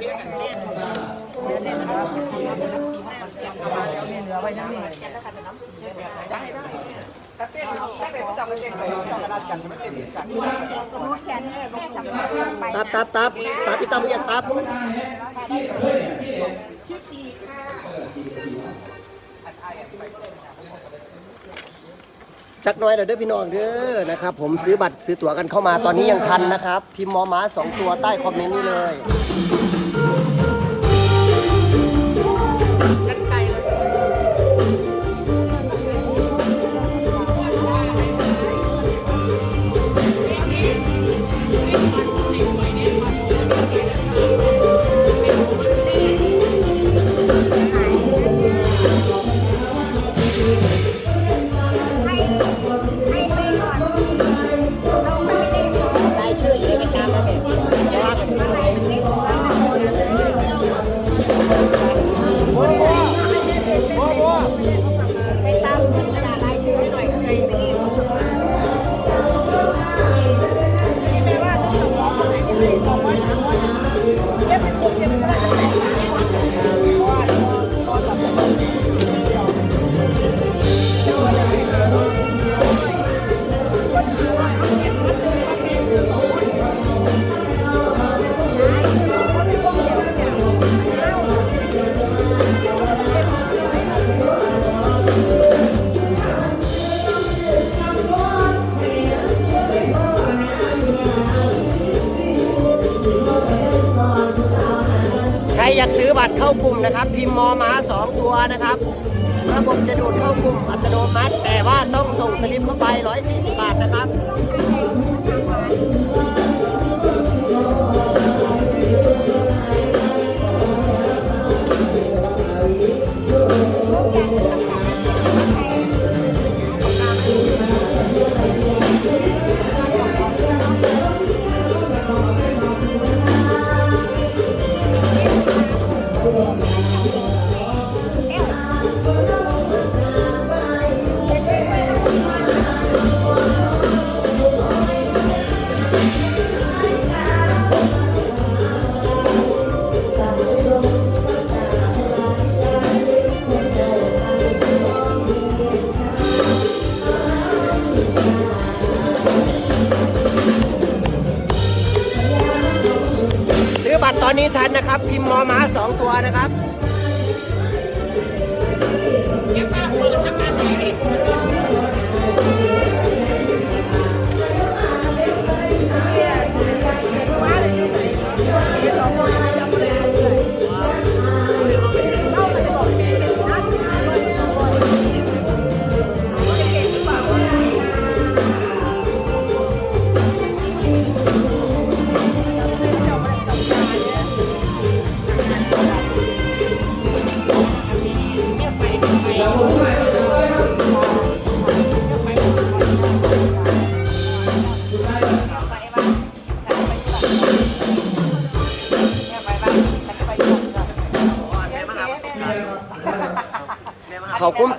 รู้แขนแค่สำคัญไปตับตับตับตับพี่ตั้มเรียกตับจักน้อยเด้อพี่น้องเด้อนะครับ ผมซื้อบัตรซื้อตั๋วกันเข้ามาตอนนี้ยังทันนะครับ พิมพ์มอม้าสองตัวใต้คอมเมนต์นี้เลย มมพ์มอม้าสองตัวนะครับ ระบบจะดูดเข้ากลุ่มอัตโนมัติ แต่ว่าต้องส่งสลิปเข้าไป 140 บาทนะครับ นี้ทันนะครับ พิมพ์มอม้าสองตัวนะครับ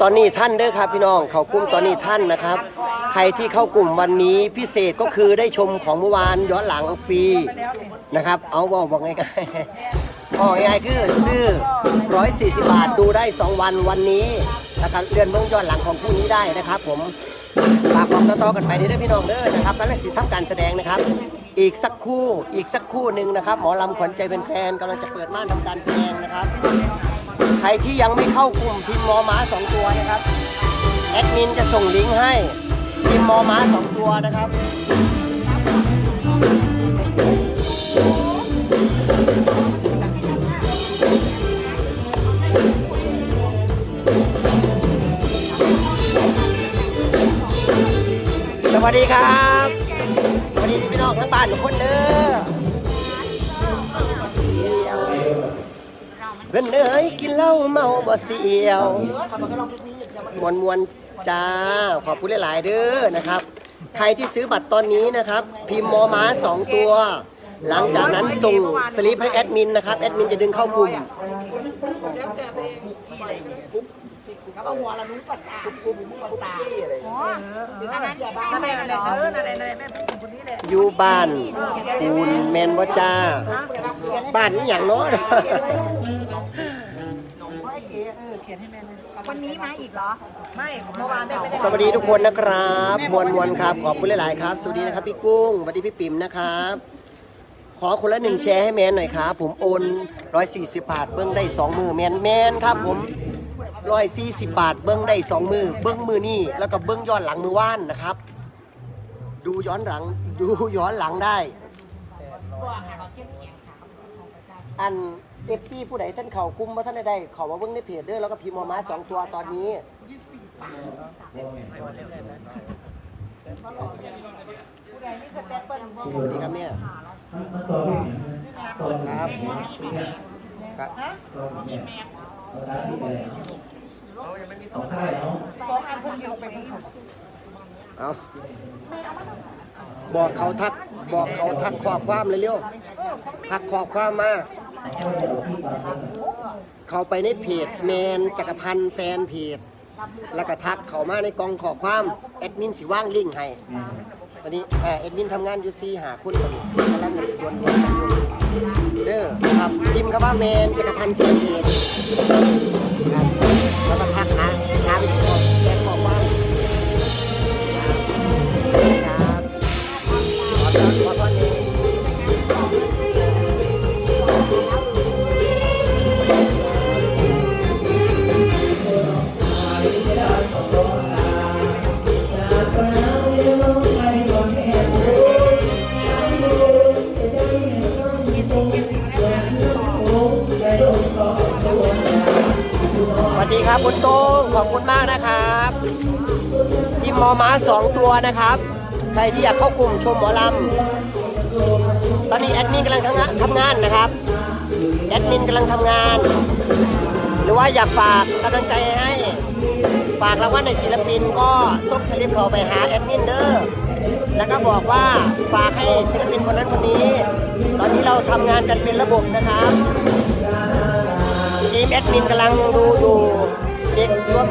อนนี้ท่านเด้อครับพี่น้องเขากลุ้มตอนนี้ท่านนะครับ ใครที่เข้ากลุ่มวันนี้พิเศษก็คือได้ชมของเมื่อวานย้อนหลังฟรีนะครับ เอาบอกบอกง่ายๆบอง่ายคือซื้อ 140 บาทดูได้ 2 วันวันนี้นะครับเลื่อนเบื้องย้อนหลังของผู้นี้ได้นะครับ ผมฝากบอกต่อๆกันไปเด้อพี่น้องเด้อนะครับกำลังสิทำการแสดงนะครับ อีกสักคู่อีกสักคู่หนึ่งนะครับ หมอลำขวัญใจเป็นแฟนๆกำลังจะเปิดม่านทำการแสดงนะครับ ใครที่ยังไม่เข้ากลุ่มพิมพ์มอม้าสองตัวนะครับแอดมินจะส่งลิงก์ให้พิมพ์มอม้าสองตัวนะครับ สวัสดีครับ สวัสดีพี่น้องทั้งบ้านทุกคนเด้อ เพื่อนเอ้ยกินเหล้าเมาบ่เสียวมวนมวนๆจ้า ขอบคุณหลาย ๆ เด้อนะครับ ใครที่ซื้อบัตรตอนนี้นะครับ พิมพ์มอม้าสองตัว หลังจากนั้นส่งสลิปให้แอดมินนะครับ แอดมินจะดึงเข้ากลุ่มแล้วแต่ตัวเอาหัวละนุ้งประสาทกูบุ้งประสาทอ๋ออันนั้นที่นั่นแม่แหละเหรออยู่บ้านปูนแมนวจ้า บ้านนี้อย่างน้อยไอ้เก๋เออเขียนให้แม่เลยวันนี้มาอีกเหรอ ไม่เมื่อวานแม่ไม่ได้สวัสดีทุกคนนะครับ มวลมวลครับ ขอบคุณหลาย ๆ ครับ สวัสดีนะครับพี่กุ้งสวัสดีพี่ปิ่มนะครับ ขอคนละหนึ่งแชร์ให้แมนหน่อยครับ ผมโอน 140 บาท เบิ้งได้สองมือแมนแมนครับผม 140 บาท เบิ้งได้สองมือ เบิ้งมือนี่แล้วก็เบิ้งย้อนหลังมือว่านนะครับ ดูย้อนหลัง ดูย้อนหลังได้ อัน เอฟซีผู้ใดท่านเขากุมว่าท่านใดๆเขามาเบิ้งในเพจเด้อแล้วก็พิมพ์มามาสองตัวตอนนี้ผู้ใดนี่สเต็ปเปิ้ลสวัสดีครับเนี่ยครับครับสองอันพวกเดียวไปทั้งหมดเอาบอกเขาทักบอกเขาทักข้อความเลยเร็วทักข้อความมา เขาไปในเพจแมนจักรพันธ์แฟนเพจแล้วก็ทักเขามาในกองขอความแอดมินสิว่างลิงก์ให้ตอนนี้เอ่อแอดมินทำงานอยู่ซีหาคุณตอนกำลังจะชวนกันอยู่เด้อครับพิมพ์คำว่าแมนจักรพันธ์แฟนเพจครับแล้วก็ทักหาหาเป็น ครับคุณโต้งขอบคุณมากนะครับทีมมอม้าสองตัวนะครับ ใครที่อยากเข้ากลุ่มชมหมอลำตอนนี้แอดมินกำลังทำงานทำงานนะครับ แอดมินกำลังทำงาน หรือว่าอยากฝากกำลังใจให้ฝากรางวัลในศิลปินก็ส่งสลิปเขาไปหาแอดมินเด้อแล้วก็บอกว่าฝากให้ศิลปินคนนั้นคนนี้ ตอนนี้เราทำงานกันเป็นระบบนะครับ ทีมแอดมินกำลังดูอยู่เช็ครวบ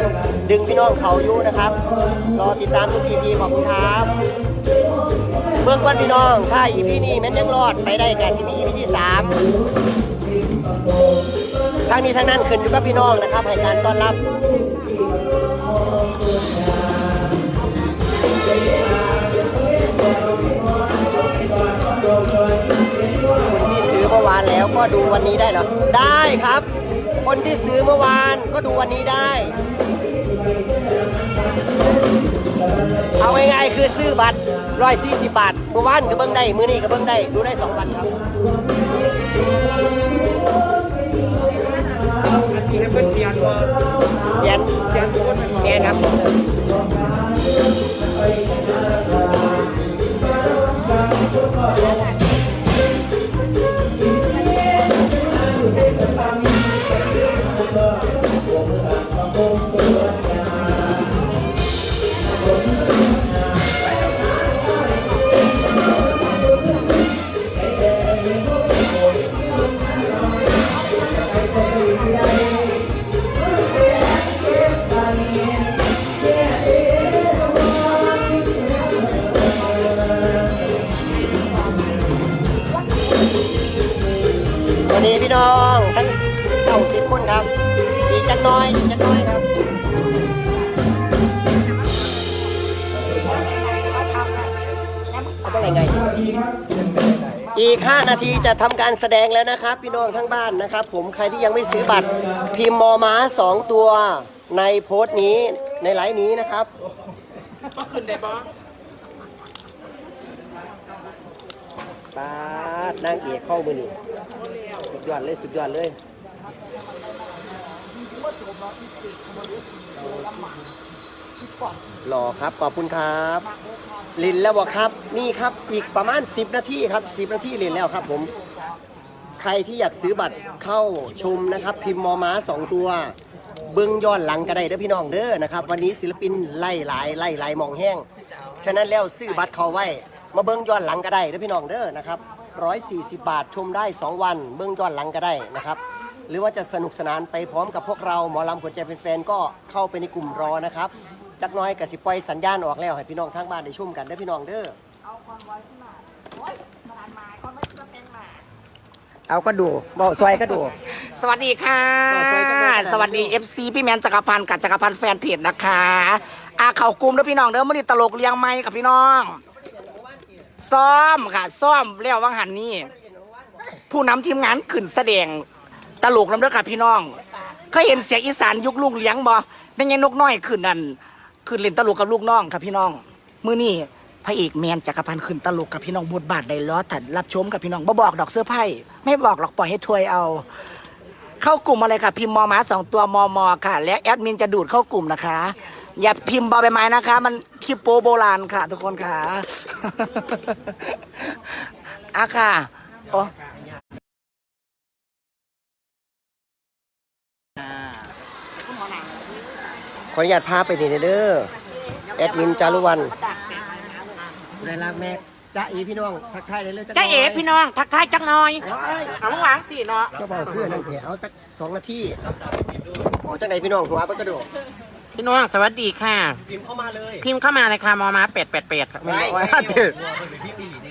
ดึงพี่น้องเขาอยู่นะครับ รอติดตามทุกทีพีขอบคุณครับเบื้องต้นพี่น้องถ้าอีพีนี้แม้นยังรอดไปได้กับสิมีอีพีที่สามทางนี้ทางนั้นขึ้นอยู่กับพี่น้องนะครับให้การต้อนรับคนที่ซื้อเมื่อวานแล้วก็ดูวันนี้ได้เหรอ ได้ครับ คนที่ซื้อเมื่อวานก็ดูวันนี้ได้ เอาง่ายๆคือซื้อบัตรร้อยสี่สิบบาทเมื่อวานก็เบิ้งได้ มื้อนี้ก็เบิ้งได้ ดูได้สองวันครับมีให้เพื่อนเรียนว่าเรียนเรียนทุกคนเป็นแอนครับ พี่น้องทั้งเก้าสิบคนครับอีกจักน้อยอีกจักน้อยครับเขาเป็นไง อีก 5 นาทีจะทำการแสดงแล้วนะครับ พี่น้องทั้งบ้านนะครับ ผมใครที่ยังไม่ซื้อบัตร พิมพ์มอม้า2ตัวในโพสต์นี้ในไลน์นี้นะครับขึ้นได้บ่ ปาดนางเอกเข้ามือนี่สุดยอดเลยสุดยอดเลยหล่อครับขอบคุณครับ ลินแล้วบอกครับ นี่ครับอีกประมาณ 10 นาทีครับ 10 นาทีลินแล้วครับผม ใครที่อยากซื้อบัตรเข้าชมนะครับ พิมพ์มอม้า2 ตัว เบิ้องย้อนหลังก็ได้เด้อพี่น้องเด้อนะครับ วันนี้ศิลปินไล่หลายไล่หลายมองแห้ง ฉะนั้นแล้วซื้อบัตรเขาไว้ มาเบิ้งย้อนหลังก็ได้เด้อพี่น้องเด้อนะครับ140 บาทชมได้ 2 วัน เบิ้งย้อนหลังก็ได้นะครับ หรือว่าจะสนุกสนานไปพร้อมกับพวกเราหมอลำขวัญใจแฟนๆก็เข้าไปในกลุ่มรอนะครับจักหน้อยกับสิปล่อยสัญญาณออกแล้วให้พี่น้องทางบ้านได้ชุ่มกันเด้อพี่น้องเด้อเอาก็ดูบอกซอยก็ดู สวัสดีค่ะต่อไปกันเลยค่ะ สวัสดี FC พี่แมนจักรพันธ์กับจักรพันธ์แฟนเพจนะคะอาเข่ากลุ่มด้วยพี่น้องเด้อมื่อนี้ตลกเลี้ยงไม้กับพี่น้อง ซ้อมค่ะ ซ้อมแล้ววังหันนี่ผู้นำทีมงานขึ้นแสดงตลกน้ำเด้อค่ะพี่น้องเคยเห็นเสียงอีสานยุคลุงเลี้ยงบ่เป็นไงนกน้อยขึ้นนั่นขึ้นเล่นตลกกับลูกน้องค่ะพี่น้องมื้อนี้พระเอกแมนจักรพันธ์ขึ้นตลกกับพี่น้องบทบาทใดล้อตัดรับชมกับพี่น้องบ่บอกดอกเสื้อไพ่ไม่บอกหรอกปล่อยให้ทวยเอา เข้ากลุ่มอะไรค่ะพิมพ์มอมาสองตัวมอมอค่ะ และแอดมินจะดูดเข้ากลุ่มนะคะ อย่าพิมพ์บอใบไม้นะคะ มันคลิปโปโบราณค่ะ ทุกคนค่ะอะค่ะโอ้ขออนุญาตพาไปนี่เด้อแอดมินจารุวันได้รับแม่จ้าอีพี่น้องทักทายได้เลยจ้าเอ๋พี่น้องทักทายจักหน่อยเอาวางสิเนาะก็บอกเพื่อนนั่นเถอะเอาสักสองนาทีโอ้จังไหนพี่น้องหัวปะกระโดด พี่น้องสวัสดีค่ะ พิมพ์เข้ามาเลยพิมพ์เข้ามาเลยค่ะมอมาเป็ดเป็ดเป็ดไม่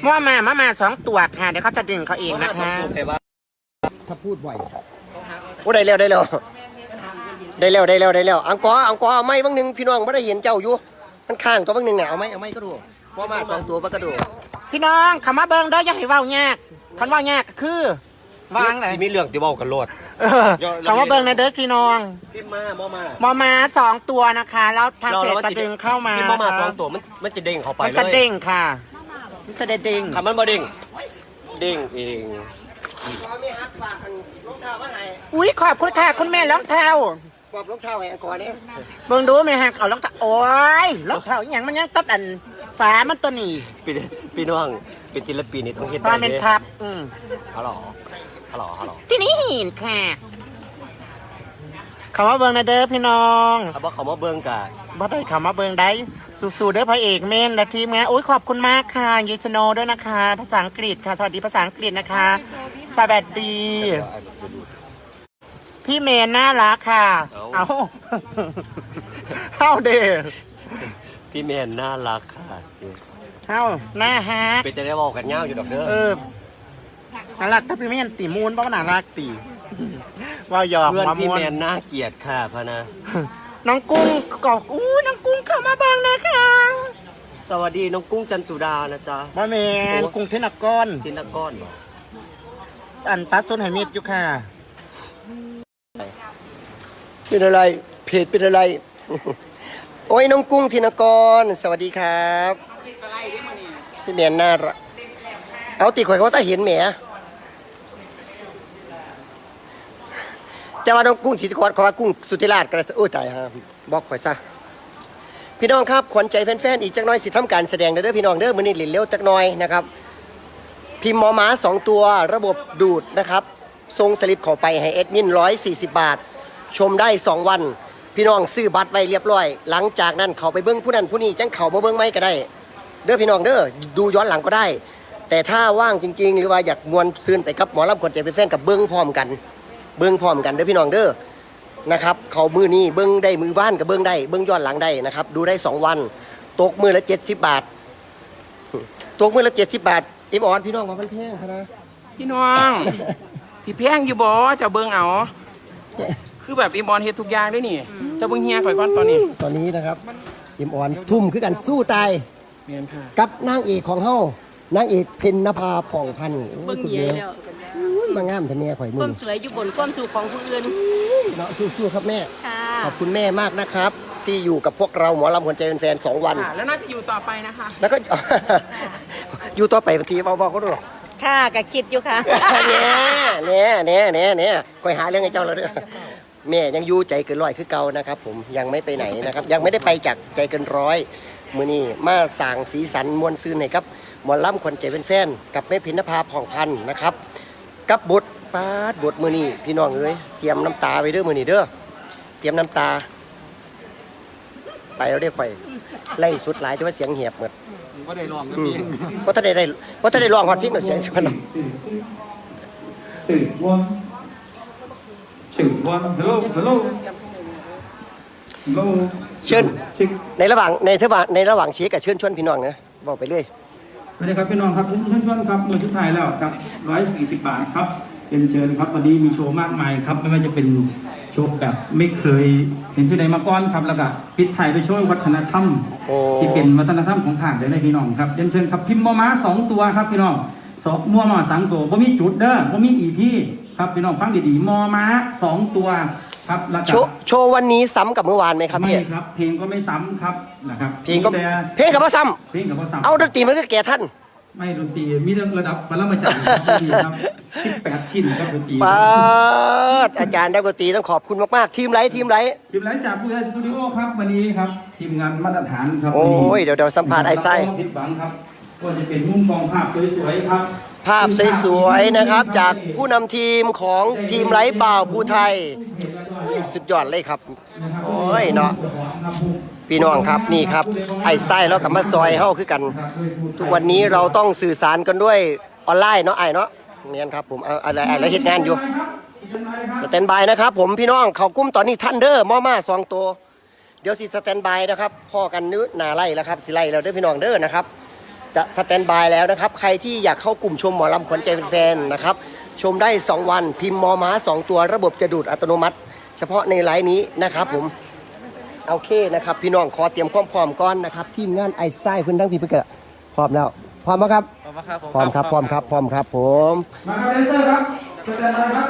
มอมามามาสองตัวค่ะ เดี๋ยวเขาจะดึงเขาเองนะคะถ้าพูดบ่อยโอ้ได้แล้วได้แล้วได้แล้วได้แล้วได้แล้วอังกออังกอเอาไม้บางหนึงพี่น้องไม่ได้เห็นเจ้าอยู่มันข้างตัวบางหนึงเนี่ยเอาไม้เอาไม้ก็ดูว่ามาสองตัวปะกระโดดพี่น้องคำว่าเบิ้งเด้ออย่าให้เว้ายากคันเว้ายากก็คือ วางเลยที่มีเรื่องที่เว้ากันโลด เออคำว่าเบิ้งในะเด้อพี่น้องพิมพ์มาบ่มา มอมาสองตัวนะคะ แล้วทางเพจจะดึงเข้ามาที่มามาสองตัวมันมันจะเด้งเข้าไปมันเลยจะเด้งค่ะมันจะได้เด้งคำมันมาเด้งเด้งเองขอไม่ฮักฝากกันรองเท้ามาให้อุ้ยขอบคุณค่ะคุณแม่รองเท้าบอกรองเท้าให้อังกอเนี่ยเบิ่งดูไหมฮะเอารองเท้าโอ้ยรองเท้าอหย่างมันยังตัดอันฝามันตัวนี้พี่พี่น้องเป็นศิลปินนี่ต้องเฮ็ดเพราะมันเป็นทับอืมฮัลโหล ฮัลโหลฮัลโหลที่นี่หินค่ะคำว่าเบิงนะเด้อพี่น้องเอาบ่เขามาเบิ่งกะบ่ได้คำว่าเบิงได้สู้ๆเด้อพระเอกเมนและทีมงานโอ้ยขอบคุณมากค่ะยูชโนด้วยนะคะ ภาษาอังกฤษค่ะ สวัสดีภาษาอังกฤษนะคะ สวัสดี พี่เมนน่ารักค่ะ เอาเอาเด้อพี่แมนน่ารักค่ะเอาหน้าฮักเป็นจะได้บอกกันยาวอยู่ดอกเด้อเออ น่ารักถ้าพี่เมนตีมูนบ้าน่ารักตีว่าหยอกเพื่อนมาพี่มวนแมนน่าเกลียดค่ะพะนะ น้องกุ้งกอกอู้น้องกุ้งเข้ามาบ้างนะคะสวัสดีน้องกุ้งจันตุดานะจ๊ะ บ่แมนกุ้งเทนกก้อนทินก้อนเหรออันตัดส้นไหมิดอยู่ค่ะ เป็นอะไร เพจเป็นอะไร โอ้ยน้องกุ้งธินกร สวัสดีครับ พี่เมียนน่ารักเอาติข่อยเขาตาเห็นแหม แต่ว่าน้องกุ้งธิกรเขาว่ากุ้งสุธิราชก็เลยโอ้ยตายฮะบอกข่อยซะพี่น้องครับขวัญใจแฟนๆอีกจักหน้อยสิทำการแสดงเด้อพี่น้องเด้อมื้อนี้เล่นเร็วจักหน่อยนะครับ พิมพ์หมอม้าสองตัวระบบดูดนะครับทรงสลิปเข้าไปให้เอ็ดมิน140 บาท ชมได้ 2 วัน พี่น้องซื้อบัตรไว้เรียบร้อย หลังจากนั้นเขาไปเบิ้งผู้นั้นผู้นี้จังเขามาเบิ้งไม่ก็ได้ เด้อพี่น้องเด้อดูย้อนหลังก็ได้ แต่ถ้าว่างจริง ๆ หรือว่าอยากมวนซื่นไปกับหมอลำคนใจเป็นแฟนกับเบิ้งพร้อมกัน เบิ้งพร้อมกันเด้อพี่น้องเด้อนะครับเขามือนี้เบิ้งได้มือว่านกับเบิ้งได้เบิ้งย้อนหลังได้นะครับ ดูได้ 2 วัน ตกมือละ 70 บาท ตกมือละ 70 บาทอิมออนพี่น้องว่ามันแพงพะนะพี่น้องที่แพงอยู่บ่เจะเบิ่งเอา คือแบบอีบอลเฮ็ดทุกอย่างด้วยนี่เจะเบิ่งเฮียข่อยก่อนตอนนี้ ตอนนี้นะครับอิมออนทุ่มคือกันสู้ตายเมียนค่ะกับนางเอกของเฮานางเอกเพ็ญนภาผ่องพันธุ์โอ้เบิ่งคุณเยแม่อะแล้ว อุ้ยมางามแต่แม่ข่อยคมึวางมสวยอยู่บนความถูกของผู้อื่นเนาะสู้ๆครับแม่ ค่ะขอบคุณแม่มากนะครับ ที่อยู่กับพวกเราหมอลำคนใจเป็นแฟนสองวัน ค่ะแล้วน่าจะอยู่ต่อไปนะคะ แล้วก็ อยู่ต่อไปบางทีเบาๆก็ดูหรอกค่ะก็คิดอยู่ค่ะเนี่ยเนี่ยเนี่ยเนี่ยเนี่ยคอยหาเรื่องให้เจ้าแล้วเด้อแม่ยังอยู่ใจเกินร้อยคือเก่านะครับ ผมยังไม่ไปไหนนะครับ ยังไม่ได้ไปจากใจเกินร้อยมือนี้มาสั่งสีสันมวลซืนให้ครับหมอลำคนใจเป็นแฟนกับแม่พินภาผ่องพันธุ์นะครับ กับบทปาดบทมือนี้พี่น้องเอ้ยเตรียมน้ำตาไว้เด้อมือนี้เด้อเตรียมน้ำตา ไปแล้วได้อข่อยไล่สุดหลายที่ว่าเสียงเหียบหมดก็ได้ลองอืมเพราะถ้าได้ได้เพราะถ้าได้ร้องฮอดเพลงก็เสียงสิมันเนาะ two one hello hello hello เชิญเช็คในระหว่างในระหว่างในระหว่างเชียร์กับเชิญชวนพี่น้องนะบอกไปเรื่อย สวัสดีครับพี่น้องครับเชิญชวนครับมือชุดไทายแล้วครับร้อยสี่สิบบาทครับเป็นเชิญครับวันนี้มีโชว์มากมายครับไม่ว่าจะเป็นโชว์แบบไม่เคยเห็นที่ไหนมาก่อนครับแล้วก็ปิดไทยไปโชว์วัฒนธรรมโอ้ที่เป็นวัฒนธรรมของภาคใดได้พี่น้องครับเรียนเชิญครับพิมพ์มอม้าสองตัวครับพี่น้องสองมัวมาสังตัวบ่มีจุดเด้อบ่มีอีพี่ครับพี่น้องฟังดีๆมอม้าสองตัว ครับแล้วก็โชว์โชว์วันนี้ซ้ำกับเมื่อวานไหมครับไม่พี่ครับ เพลงก็ไม่ซ้ำครับนะครับเพลงก็มีแต่เพลงกับพ่อซ้เพลงกับพ่อซ้ำำเอาดนตรีมันก็แก่ท่าน ไม่ดนตรีมีแต่ระดับปรมาจารย์ครับดนตรีครับสิบแปดชิ้นครับดนตรีปาดอาจารย์ได้ดนตรีต้องขอบคุณมาก ๆ ทีมไรทีมไร ทีมหลังจากผู้ใหญ่สตูดิโอครับวันนี้ครับ ทีมงานมาตรฐานครับโอ้ยเดี๋ยวเดี๋ยวสัมภาษณ์ไอ้ไส้ ม่ผิดหวังครับก็จะเป็นมุมกองภาพสวยๆครับ ภาพสวยๆนะครับ จากผู้นำทีมของทีมไร้บ่าวภูไทย สุดยอดเลยครับ โอ้ยเนาะพี่น้องครับนี่ครับ ไอ้ไส้แล้วกับมาซอยเฮ้าคือกัน ทุกวันนี้เราต้องสื่อสารกันด้วยออนไลน์เนาะไอ้เนาะเนี่ยครับผมเอาอะไรอะไรเฮ็ดงานอยู่สแตนบายนะครับ ผมพี่น้องเขากุ้มตอนนี้ทันเดอร์มอมาสองตัวเดี๋ยวสิสแตนบายนะครับพ่อกันนึหนาไล่แล้วครับสิไล่แล้วเด้อพี่น้องเด้อนะครับ จะสแตนบายแล้วนะครับ ใครที่อยากเข้ากลุ่มชมหมอลำขวัญใจแฟนๆนะครับ ชมได้ 2 วันพิมพ์มอม้า 2 ตัวระบบจะดูดอัตโนมัติ เฉพาะในไลน์นี้นะครับผมโอเคนะครับ พี่น้องขอเตรียมความพร้อมก่อนนะครับ ทีมงานไอ้ไส้เพื่อนทั้งพี่เพื่อนพร้อมแล้วพร้อมไหมครับพร้อมครับผมพร้อมครับพร้อมครับพร้อมครับ ผมมาครับแดนเซอร์ครับเชิญแดนเซอร์ครับ